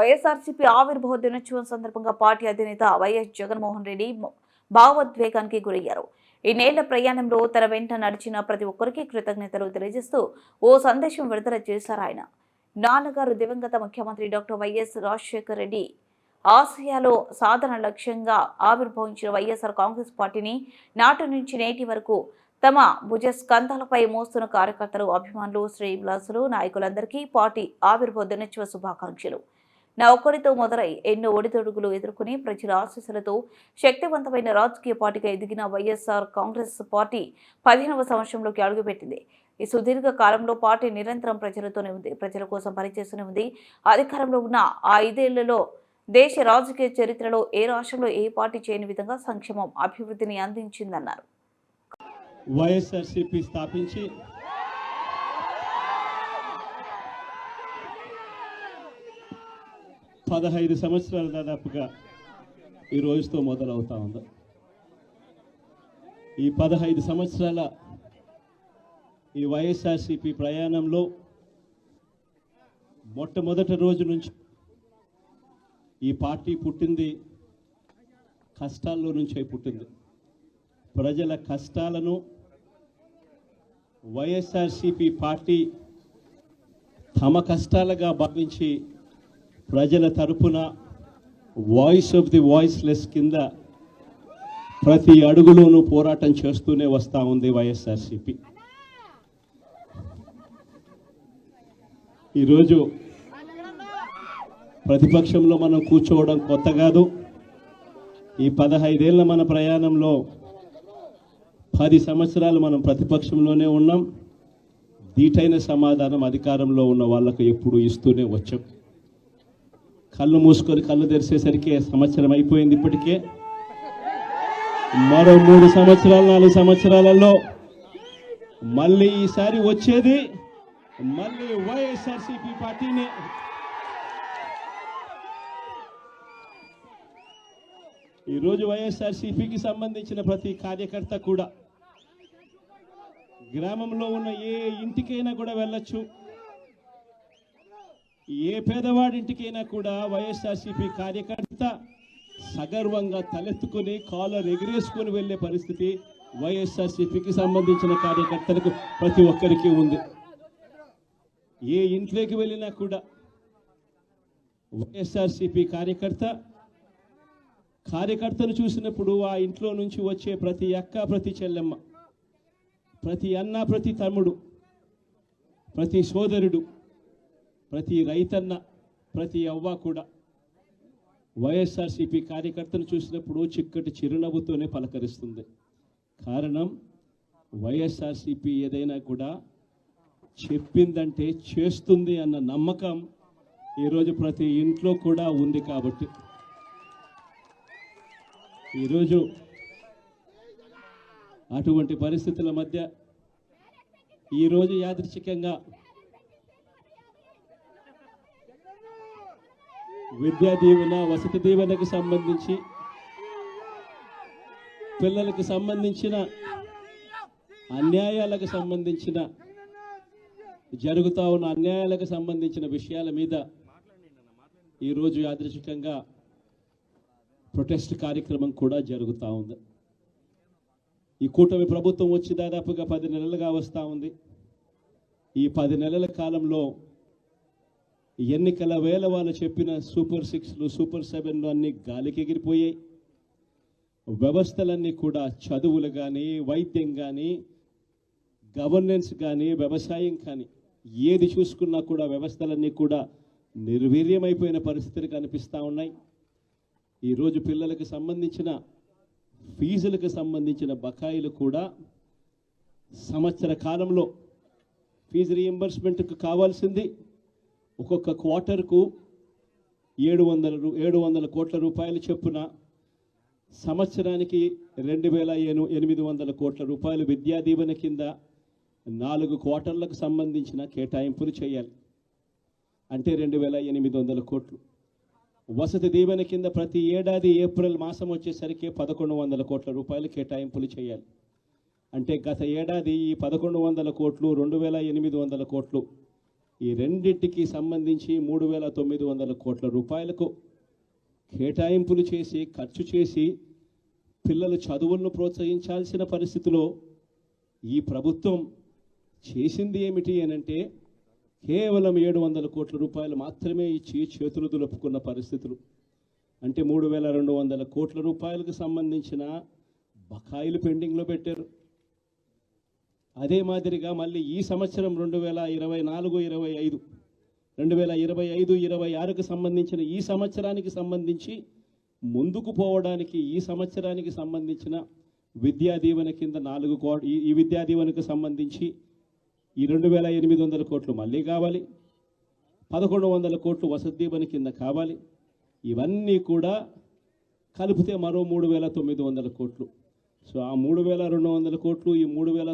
వైఎస్ఆర్సీపీ ఆవిర్భావ దినోత్సవం సందర్భంగా పార్టీ అధినేత వైఎస్ జగన్మోహన్ రెడ్డి భావోద్వేగానికి గురయ్యారు. ఈ నేళ్ళ ప్రయాణంలో తన వెంట నడిచిన ప్రతి ఒక్కరికి కృతజ్ఞతలు తెలియజేస్తూ ఓ సందేశం విడుదల చేశారు ఆయన. నాన్నగారు దివంగత ముఖ్యమంత్రి డాక్టర్ వైఎస్ రాజశేఖర్ రెడ్డి ఆసియాలో సాధన లక్ష్యంగా ఆవిర్భవించిన వైఎస్ఆర్ కాంగ్రెస్ పార్టీని నాటి నుంచి నేటి వరకు తమ భుజ స్కంధాలపై మోస్తున్న కార్యకర్తలు అభిమానులు శ్రేయభిలాసులు నాయకులందరికీ పార్టీ ఆవిర్భావ దినోత్సవ శుభాకాంక్షలు. నా మొదలై ఎన్నో ఒడిదొడుగులు ఎదుర్కొని ప్రజల ఆశీస్సులతో శక్తివంతమైన రాజకీయ పార్టీగా ఎదిగిన వైఎస్ఆర్ కాంగ్రెస్ పార్టీ పదిహేనవ సంవత్సరంలోకి అడుగుపెట్టింది. ఈ సుదీర్ఘ కాలంలో పార్టీ నిరంతరం ప్రజలతోనే ఉంది ప్రజల కోసం పనిచేస్తూనే ఉంది. అధికారంలో ఉన్న ఆ ఐదేళ్ళలో దేశ రాజకీయ చరిత్రలో ఏ రాష్ట్రంలో ఏ పార్టీ చేయని విధంగా సంక్షేమం అభివృద్ధిని అందించిందన్నారు. వైఎస్ఆర్సీపీ స్థాపించి పదహైదు సంవత్సరాలు దాదాపుగా ఈ రోజుతో మొదలవుతా ఉంది. ఈ పదహైదు సంవత్సరాల ఈ వైఎస్ఆర్సిపి ప్రయాణంలో మొట్టమొదటి రోజు నుంచి ఈ పార్టీ పుట్టింది కష్టాల్లో నుంచే పుట్టింది. ప్రజల కష్టాలను వైఎస్ఆర్సిపి పార్టీ తమ కష్టాలుగా భావించి ప్రజల తరపున వాయిస్ ఆఫ్ ది వాయిస్లెస్ కింద ప్రతి అడుగులోనూ పోరాటం చేస్తూనే వస్తూ ఉంది వైఎస్ఆర్సిపి. ఈరోజు ప్రతిపక్షంలో మనం కూర్చోవడం కొత్త కాదు. ఈ పదహైదేళ్ళ మన ప్రయాణంలో పది సంవత్సరాలు మనం ప్రతిపక్షంలోనే ఉన్నాం. దీటైన సమాధానం అధికారంలో ఉన్న వాళ్ళకు ఎప్పుడు ఇస్తూనే వచ్చాం. కళ్ళు మూసుకొని కళ్ళు తెరిచేసరికి సంవత్సరం అయిపోయింది ఇప్పటికే. మరో మూడు సంవత్సరాలు నాలుగు సంవత్సరాలలో మళ్ళీ ఈసారి వచ్చేది మళ్ళీ వైఎస్ఆర్సీపీ పార్టీని. ఈరోజు వైఎస్ఆర్సీపీకి సంబంధించిన ప్రతి కార్యకర్త కూడా గ్రామంలో ఉన్న ఏ ఇంటికైనా కూడా వెళ్ళొచ్చు. ఏ పేదవాడింటికైనా కూడా వైఎస్ఆర్సీపీ కార్యకర్త సగర్వంగా తలెత్తుకొని కాలర్ ఎగిరేసుకొని వెళ్ళే పరిస్థితి వైఎస్ఆర్సీపీకి సంబంధించిన కార్యకర్తలకు ప్రతి ఒక్కరికి ఉంది. ఏ ఇంట్లోకి వెళ్ళినా కూడా వైఎస్ఆర్సీపీ కార్యకర్త కార్యకర్తను చూసినప్పుడు ఆ ఇంట్లో నుంచి వచ్చే ప్రతి అక్క ప్రతి చెల్లెమ్మ ప్రతి అన్న ప్రతి తమ్ముడు ప్రతి సోదరుడు ప్రతి రైతన్న ప్రతి అవ్వ కూడా వైఎస్ఆర్సీపీ కార్యకర్తను చూసినప్పుడు చిక్కటి చిరునవ్వుతోనే పలకరిస్తుంది. కారణం వైఎస్ఆర్సీపీ ఏదైనా కూడా చెప్పిందంటే చేస్తుంది అన్న నమ్మకం ఈరోజు ప్రతి ఇంట్లో కూడా ఉంది కాబట్టి. ఈరోజు అటువంటి పరిస్థితుల మధ్య ఈరోజు యాదృచ్ఛికంగా విద్యా దీవెన వసతి దీవెనకు సంబంధించి పిల్లలకు సంబంధించిన అన్యాయాలకు సంబంధించిన జరుగుతూ ఉన్న అన్యాయాలకు సంబంధించిన విషయాల మీద ఈరోజు యాదృశికంగా ప్రొటెస్ట్ కార్యక్రమం కూడా జరుగుతూ ఉంది. ఈ కూటమి ప్రభుత్వం వచ్చి దాదాపుగా పది నెలలుగా వస్తూ ఉంది. ఈ పది నెలల కాలంలో ఎన్నికల వేళ వాళ్ళు చెప్పిన సూపర్ సిక్స్లు సూపర్ సెవెన్లు అన్నీ గాలికి ఎగిరిపోయాయి. వ్యవస్థలన్నీ కూడా చదువులు కానీ వైద్యం కానీ గవర్నెన్స్ కానీ వ్యవసాయం కానీ ఏది చూసుకున్నా కూడా వ్యవస్థలన్నీ కూడా నిర్వీర్యమైపోయిన పరిస్థితులు కనిపిస్తూ ఉన్నాయి. ఈరోజు పిల్లలకు సంబంధించిన ఫీజులకు సంబంధించిన బకాయిలు కూడా సంవత్సర కాలంలో ఫీజు రీఎంబర్స్మెంట్కు కావాల్సింది. ఒక్కొక్క క్వార్టర్కు ఏడు వందల రూ- ఏడు వందల కోట్ల రూపాయలు చొప్పున సంవత్సరానికి రెండు వేల ఎను ఎనిమిది వందల కోట్ల రూపాయలు విద్యా దీవెన కింద నాలుగు క్వార్టర్లకు సంబంధించిన కేటాయింపులు చేయాలి. అంటే రెండు వేల ఎనిమిది వందల కోట్లు. వసతి దీవెన కింద ప్రతి ఏడాది ఏప్రిల్ మాసం వచ్చేసరికి పదకొండు వందల కోట్ల రూపాయలు కేటాయింపులు చేయాలి. అంటే గత ఏడాది ఈ పదకొండు వందల కోట్లు రెండు వేల ఎనిమిది వందల కోట్లు ఈ రెండింటికి సంబంధించి మూడు వేల తొమ్మిది వందల కోట్ల రూపాయలకు కేటాయింపులు చేసి ఖర్చు చేసి పిల్లల చదువులను ప్రోత్సహించాల్సిన పరిస్థితిలో ఈ ప్రభుత్వం చేసింది ఏమిటి అనంటే కేవలం ఏడు వందల కోట్ల రూపాయలు మాత్రమే ఇచ్చి చేతులు దులుపుకున్న పరిస్థితులు. అంటే మూడు వేల రెండు వందల కోట్ల రూపాయలకు సంబంధించిన బకాయిలు పెండింగ్లో పెట్టారు. అదే మాదిరిగా మళ్ళీ ఈ సంవత్సరం రెండు వేల ఇరవై నాలుగు ఇరవై ఐదు రెండు వేల ఇరవై ఐదు ఇరవై ఆరుకు సంబంధించిన ఈ సంవత్సరానికి సంబంధించి ముందుకు పోవడానికి ఈ సంవత్సరానికి సంబంధించిన విద్యా దీవెన కింద నాలుగు కో ఈ- ఈ విద్యా దీవెనకు సంబంధించి ఈ రెండు వేల ఎనిమిది వందల కోట్లు మళ్ళీ కావాలి. పదకొండు వందల కోట్లు వసతి దీవెన కింద కావాలి. ఇవన్నీ కూడా కలిపితే మరో మూడు వేల తొమ్మిది వందల కోట్లు. సో ఆ మూడు వేల రెండు వందల కోట్లు ఈ మూడు వేల